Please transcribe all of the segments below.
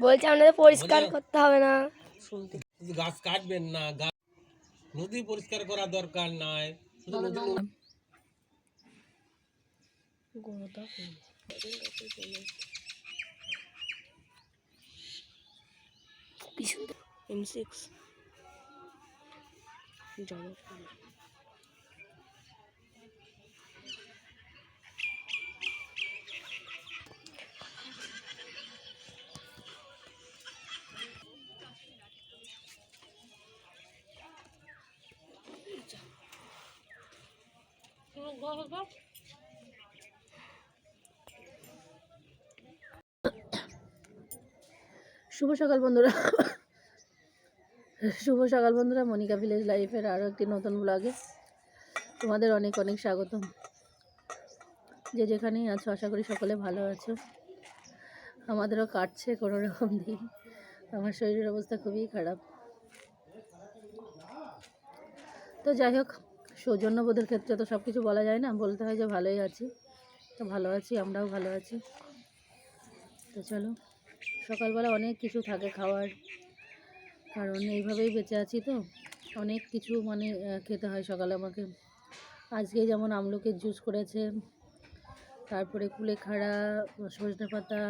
বলছে আপনাদের পরিষ্কার করতে হবে না। শুধু গাছ কাটবেন না গাছ নদী পরিষ্কার করা দরকার নাই। শুধু নদী এম সিক্স শুভ সকাল বন্ধুরা। শুভ সকাল বন্ধুরা, মনিকা ভিলেজ লাইফের আরও একটি নতুন ব্লগে তোমাদের অনেক অনেক স্বাগতম। যে যেখানেই আছো, আশা করি সকলে ভালো আছো। আমাদেরও কাটছে কোনো রকম দিন। আমার শরীরের অবস্থা খুবই খারাপ। তো যাই হোক সৌজন্যবোধের ক্ষেত্রে তো সব কিছু বলা যায় না। বলতে হয় যে ভালোই আছি। তো ভালো আছি, আমরাও ভালো আছি। তো চলো, সকালবেলা অনেক কিছু থাকে খাওয়ার। কারণ এইভাবেই বেঁচে আছি তো। অনেক কিছু মানে খেতে হয় সকালে আমাকে। আজকে যেমন আমলকির জুস করেছে, তারপরে কুলেখাড়া সজনে পাতা,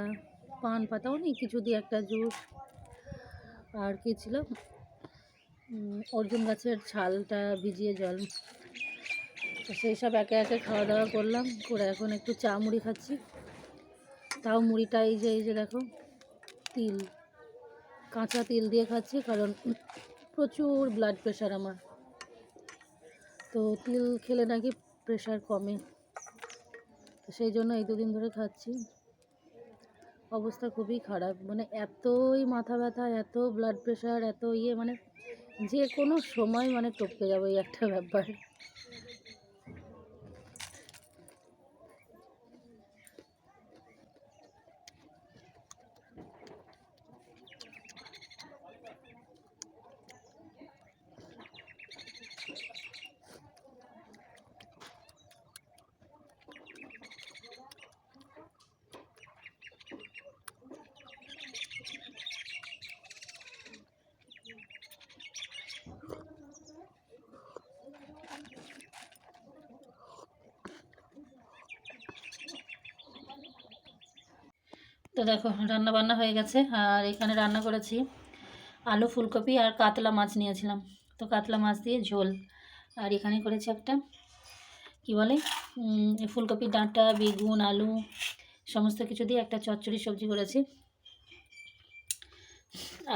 পান পাতা, অনেক কিছু দিয়ে একটা জুস। আর কি ছিল? অর্জুন গাছের ছালটা ভিজিয়ে জল। তো সেই সব একে একে খাওয়া দাওয়া করলাম। করে এখন একটু চা মুড়ি খাচ্ছি। তাও মুড়িটা এই যে এই যে দেখো, তিল। কাঁচা তিল দিয়ে খাচ্ছি, কারণ প্রচুর ব্লাড প্রেশার আমার। তো তিল খেলে নাকি প্রেশার কমে। তো সেই জন্য এই দুদিন ধরে খাচ্ছি। অবস্থা খুবই খারাপ। মানে এতই মাথা ব্যথা, এত ব্লাড প্রেশার এত ইয়ে মানে যে কোনো সময় মানে টপকে যাবে এই একটা ব্যাপার। তো দেখো রান্না বান্না হয়ে গেছে। আর এখানে রান্না করেছি আলু ফুলকপি আর কাতলা মাছ নিয়েছিলাম। তো কাতলা মাছ দিয়ে ঝোল। আর এখানে করেছি একটা কি বলে উম, ফুলকপির ডাঁটা বেগুন আলু সমস্ত কিছু দিয়ে একটা চচ্চড়ি সবজি করেছি।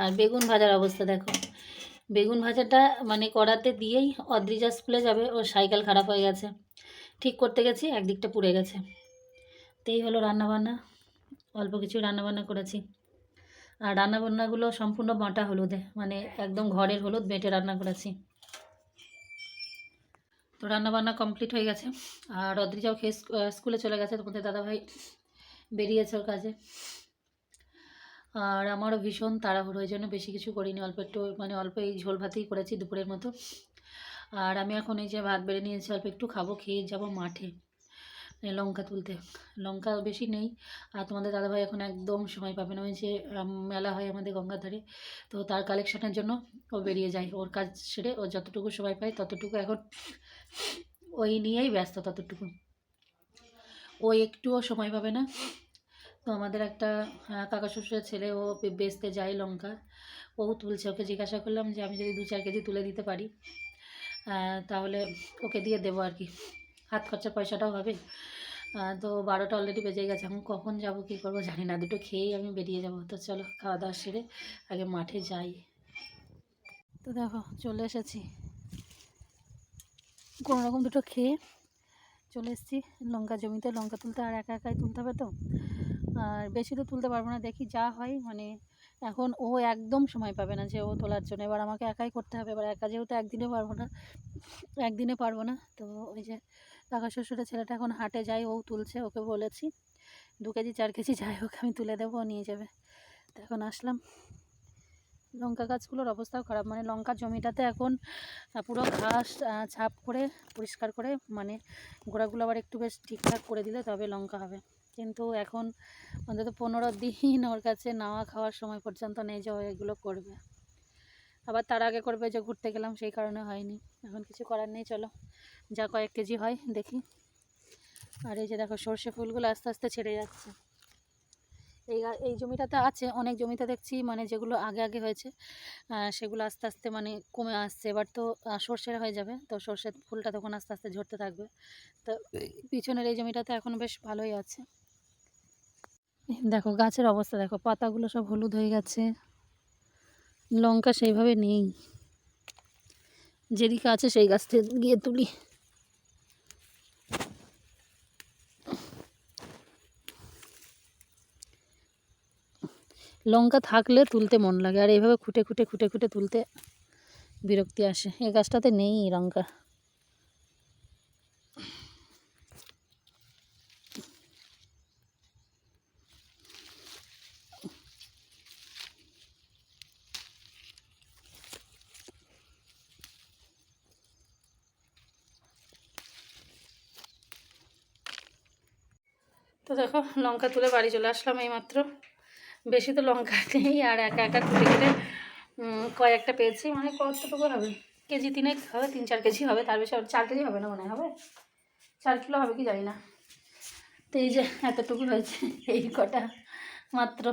আর বেগুন ভাজার অবস্থা দেখো। বেগুন ভাজাটা মানে কড়াতে দিয়েই অদ্রিজা স্কুলে যাবে ওর সাইকেল খারাপ হয়ে গেছে। ঠিক করতে গেছি একদিকটা পুড়ে গেছে। তো এই হলো রান্নাবান্না। অল্প কিছু রান্নাবান্না করেছি। আর রান্নাবান্নাগুলো সম্পূর্ণ বাঁটা হলুদে মানে একদম ঘরের হলুদ বেটে রান্না করেছি। তো রান্নাবান্না কমপ্লিট হয়ে গেছে। আর অদ্রিজাও খেয়ে স্কুলে চলে গেছে। তোমাদের দাদাভাই বেরিয়েছে ওর কাজে। আর আমারও ভীষণ তাড়াহুড়ো ওই জন্য বেশি কিছু করিনি। অল্প একটু মানে অল্প এই ঝোল ভাতেই করেছি দুপুরের মতো। আর আমি এখন এই যে ভাত বেড়ে নিয়েছি, অল্প একটু খাব, খেয়ে যাব মাঠে। লঙ্কা তুলতে। লঙ্কা বেশি নেই। আর তোমাদের দাদাভাই এখন একদম সময় পাবে না। ওই যে মেলা হয় আমাদের গঙ্গার ধারে। তো তার কালেকশনের জন্য ও বেরিয়ে যায়। ওর কাজ সেরে ও যতটুকু সময় পায় ততটুকু এখন ওই নিয়েই ব্যস্ত ততটুকু। ও একটুও সময় পাবে না। তো আমাদের একটা কাকা শ্বশুরের ছেলে, ও বেচতে যায় লঙ্কা। ও তুলছে। ওকে জিজ্ঞাসা করলাম যে, আমি যদি দু চার কেজি তুলে দিতে পারি তাহলে ওকে দিয়ে দেবো আর কি। হাত খরচার পয়সাটাও হবে। তো বারোটা অলরেডি বেজে গেছে। এখন কখন যাব, কী করব জানি না। দুটো খেয়েই আমি বেরিয়ে যাব। তো চলো, খাওয়া দাওয়া সেরে আগে মাঠে যাই। তো দেখো, চলে এসেছি। কোনো রকম দুটো খেয়ে চলে এসেছি। লঙ্কা জমিতে, লঙ্কা তুলতে আর একা একাই তুলতে হবে তো? আর বেশি তো তুলতে পারব না। দেখি যা হয়। মানে এখন ও একদম সময় পাবে না যে ও তোলার জন্য। এবার আমাকে একাই করতে হবে। এবার একা যেহেতু একদিনে পারব না, একদিনে পারব না, তো ওই যে কাকা শ্বশুরের ছেলেটা এখন হাটে যায় ও তুলছে, ওকে বলেছি। দু কেজি, চার কেজি, যাই হোক, আমি তুলে দেবো, ও নিয়ে যাবে। তো এখন আসলাম। লঙ্কা গাছগুলোর অবস্থাও খারাপ। মানে লঙ্কা জমিটাতে এখন পুরো ঘাস ছাপ করে, পরিষ্কার করে মানে গোড়াগুলো আবার একটু বেশ ঠিকঠাক করে দিলে তবে লঙ্কা হবে। কিন্তু এখন অন্তত পনেরো দিন ওর কাছে নাওয়া খাওয়ার সময় পর্যন্ত নেই যে এগুলো করবে। আবার তার আগে করবে যে ঘুরতে গেলাম, সেই কারণে হয়নি। এখন কিছু করার নেই, চলো। যা কয়েক কেজি হয়, দেখি। আর এই যে দেখো, সর্ষে ফুলগুলো আস্তে আস্তে ছেড়ে যাচ্ছে। এই এই জমিটাতে আছে, অনেক জমিতে দেখছি মানে যেগুলো আগে আগে হয়েছে সেগুলো আস্তে আস্তে মানে কমে আসছে। এবার তো সর্ষের হয়ে যাবে, তো সর্ষের ফুলটা তখন আস্তে আস্তে ঝরতে থাকবে। তো পিছনের এই জমিটাতে এখন বেশ ভালোই আছে। দেখো, গাছের অবস্থা, দেখো, পাতাগুলো সব হলুদ হয়ে গেছে। লঙ্কা সেইভাবে নেই। যেদিকে আছে সেই গাছ থেকে গিয়ে তুলি। লঙ্কা থাকলে তুলতে মন লাগে। আর এইভাবে খুঁটে খুঁটে খুঁটে খুঁটে তুলতে বিরক্তি আসে। এ গাছটাতে নেই লঙ্কা। তো দেখো, লঙ্কা তুলে বাড়ি চলে আসলাম এইমাত্র। বেশি তো লঙ্কা নেই, আর একা একা কুটে কেটে কয়েকটা পেয়েছি মানে কতটুকু হবে? কেজি তিনেক হবে, তিন চার কেজি হবে, তার বেশি চার কেজি হবে না মনে হবে? চার কিলো হবে কি জানি না। তো এই যে এতটুকু হয়েছে এই কটা মাত্র।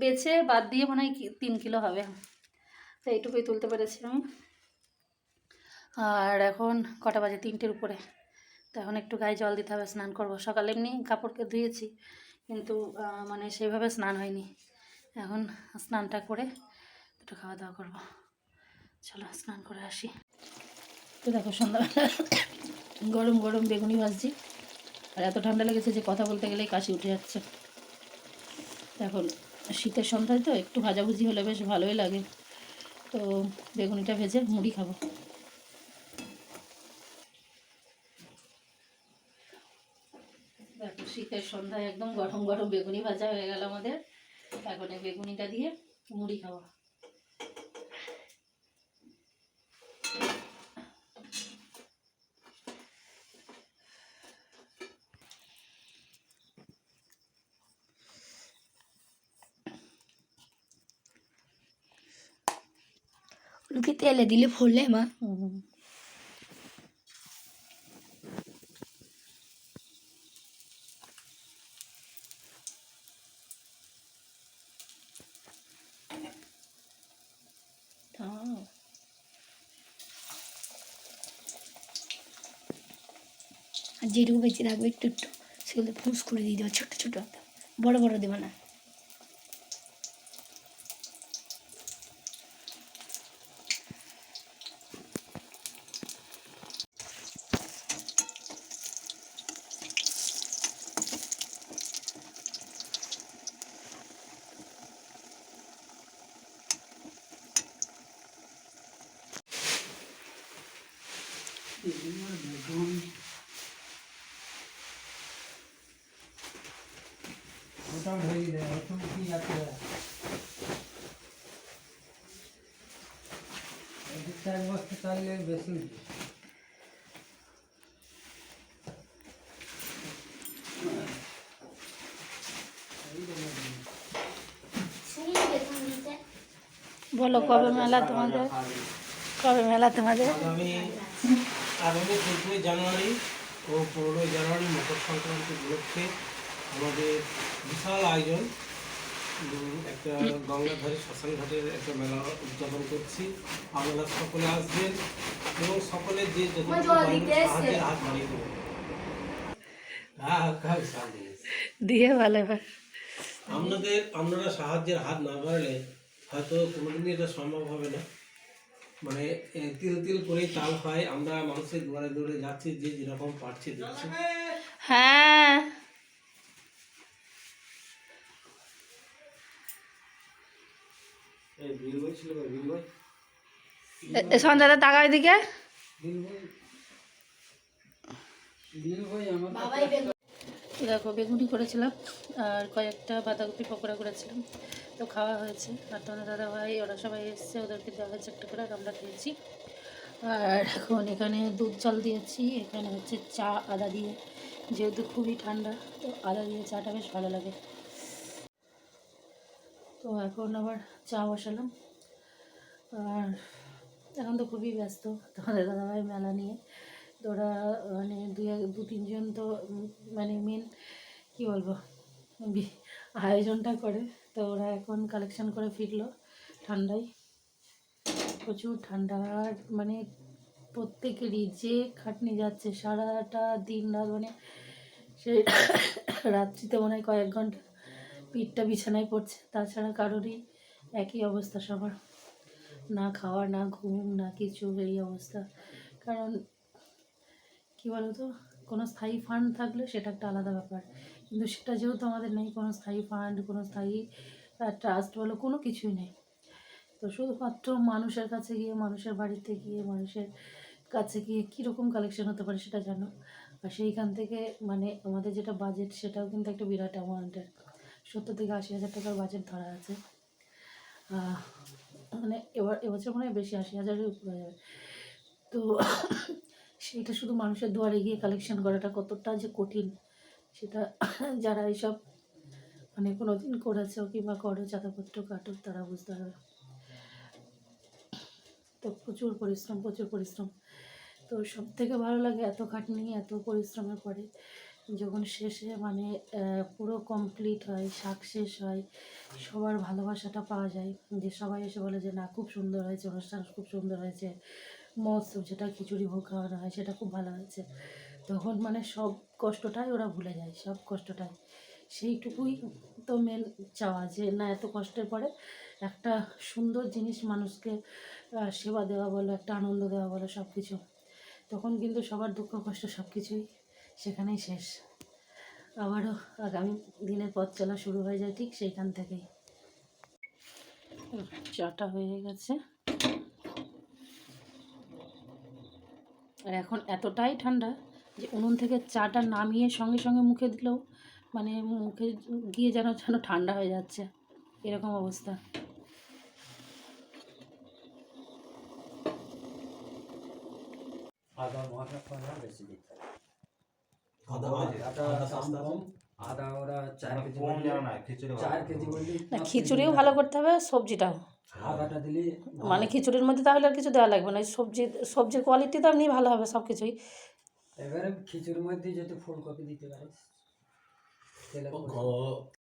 বেছে বাদ দিয়ে মনে হয় তিন কিলো হবে। তো এইটুকুই তুলতে পেরেছি আমি আর এখন কটা বাজে তিনটের উপরে। তো এখন একটু গায়ে জল দিতে হবে, স্নান করব। সকালে এমনি কাপড়কে ধুয়েছি। কিন্তু মানে সেভাবে স্নান হয়নি। এখন স্নানটা করে একটু খাওয়া দাওয়া করব। চলো স্নান করে আসি। তো দেখো সন্ধ্যাবেলা গরম গরম বেগুনি ভাজছি। আর এত ঠান্ডা লেগেছে যে কথা বলতে গেলেই কাশি উঠে যাচ্ছে। এখন শীতের সন্ধ্যায় তো একটু ভাজাভুজি হলে বেশ ভালোই লাগে। তো বেগুনিটা ভেজে মুড়ি খাব। দেখো শীতের সন্ধ্যায় একদম গরম গরম বেগুনি ভাজা হয়ে গেল আমাদের। এখন এই বেগুনিটা দিয়ে মুড়ি খাওয়া তেলে দিলে ফুললে মা। যেটুকু বেঁচে থাকবে একটু একটু, সেগুলো ফুস করে দিয়ে দেবো ছোটো ছোটো একদম বড় বড় দেবো না। চার বস্তা চাইলে বেশি বলো, কবে মেলা তোমাদের? কবে মেলা তোমাদের? আগামী আগামী চোদ্দোই জানুয়ারি ও পনেরোই জানুয়ারি মকর সংক্রান্তি উপলক্ষে আমাদের বিশাল আয়োজন। একটা গঙ্গাধারী শ্মশান ঘাটের একটা মেলা উদযাপন করছি। আপনারা সকলে আসবেন এবং সকলে যে সাহায্যের হাত বাড়িয়ে দেবেন। হ্যাঁ, দিয়ে ভালো আপনাদের আপনারা সাহায্যের হাত না বাড়লে হয়তো কোনোদিনই এটা সম্ভব হবে না। মানে তিল তিল করেই তাল হয় আমরা মানুষের দুয়ারে দুয়ারে যাচ্ছি যে যেরকম পারছি হ্যাঁ এই বিল বই ছিল বিল বই সন্ধ্যাতে তাকার দিকে বিল বই বিল বই আমার দেখো বেগুনি করেছিলাম আর কয়েকটা বাঁধাকপি পকোড়া করেছিলাম। তো খাওয়া হয়েছে। আর তোমাদের দাদা ভাই ওরা সবাই এসছে ওদেরকে দেওয়া হয়েছে একটা করে আমরা খেয়েছি। আর এখন এখানে দুধ জল দিয়েছি। এখানে হচ্ছে চা আদা দিয়ে। যেহেতু খুবই ঠান্ডা তো আদা দিয়ে চাটা বেশ ভালো লাগে। তো এখন আবার চা বসালাম। আর এখন তো খুবই ব্যস্ত তোমাদের দাদাভাই মেলা নিয়ে। তো ওরা মানে দু দু তিনজন তো মানে মেন কী বলব আয়োজনটা করে। তো ওরা এখন কালেকশন করে ফিরলো ঠান্ডায়। প্রচুর ঠান্ডা। মানে প্রত্যেকেরই যে খাটনি যাচ্ছে, সারাটা দিন রাত মানে সেই রাত্রিতে মনে হয় কয়েক ঘণ্টা পিঠটা বিছানায় পড়ছে, তাছাড়া কারোরই একই অবস্থা সবার। না খাওয়া না ঘুম, না কিছু এই অবস্থা। কারণ কী বলো তো কোনো স্থায়ী ফান্ড থাকলে সেটা একটা আলাদা ব্যাপার। কিন্তু সেটা যেহেতু আমাদের নেই, কোনো স্থায়ী ফান্ড কোনো স্থায়ী ট্রাস্ট বলো, কোনো কিছুই নেই। তো শুধুমাত্র মানুষের কাছে গিয়ে, মানুষের বাড়িতে গিয়ে, মানুষের কাছে গিয়ে কীরকম কালেকশন হতে পারে সেটা জানো। আর সেইখান থেকে মানে আমাদের যেটা বাজেট সেটাও কিন্তু একটা বিরাট অ্যামাউন্টের সত্তর থেকে আশি হাজার টাকার বাজেট ধরা আছে। মানে এবার এবছর মনে হয় বেশি, আশি হাজারের উপরে যাবে। তো সেটা শুধু মানুষের দুয়ারে গিয়ে কালেকশন করাটা কতটা যে কঠিন, সেটা যারা এইসব মানে কোনো দিন করেছে কিংবা করো চাতাপত্র কাটুক, তারা বুঝতে পারবে। তো প্রচুর পরিশ্রম প্রচুর পরিশ্রম। তো সব থেকে ভালো লাগে এত খাটনি, এত পরিশ্রমের পরে। যখন শেষে মানে পুরো কমপ্লিট হয় সাকসেস হয়, সবার ভালোবাসাটা পাওয়া যায়। যে সবাই এসে বলে যে, না, খুব সুন্দর হয়েছে, অনুষ্ঠান খুব সুন্দর হয়েছে মহোৎসব যেটা খিচুড়ি ভোগ খাওয়ানো হয়, সেটা খুব ভালো হয়েছে। তখন মানে সব কষ্টটাই ওরা ভুলে যায়, সব কষ্টটাই। সেইটুকুই তো মেন চাওয়া, যে না, এত কষ্টের পরে একটা সুন্দর জিনিস মানুষকে সেবা দেওয়া বলো, একটা আনন্দ দেওয়া বলো সব কিছু তখন কিন্তু সবার দুঃখ, কষ্ট সব কিছুই সেখানেই শেষ। আবারও আগামী দিনের পথ চলা শুরু হয়ে যায় ঠিক সেইখান থেকেই। চাটা হয়ে গেছে। আর এখন এতটাই ঠান্ডা যে উনুন থেকে চাটা নামিয়ে সঙ্গে সঙ্গে মুখে দিলেও মানে মুখে গিয়ে যেন যেন ঠান্ডা হয়ে যাচ্ছে। এরকম অবস্থা। আদা মশলা বেশি দিতে আদা ওরা চার কেজি জানা না চার কেজি না খিচুড়িও ভালো করতে হবে সবজিটাও মানে খিচুড়ির মধ্যে তাহলে আর কিছু দেওয়া লাগবে না সবজি সবজির কোয়ালিটি তো এমনি ভালো হবে সব কিছুই এবারে খিচুড়ির মধ্যে যদি ফুলকপি দিতে পারিস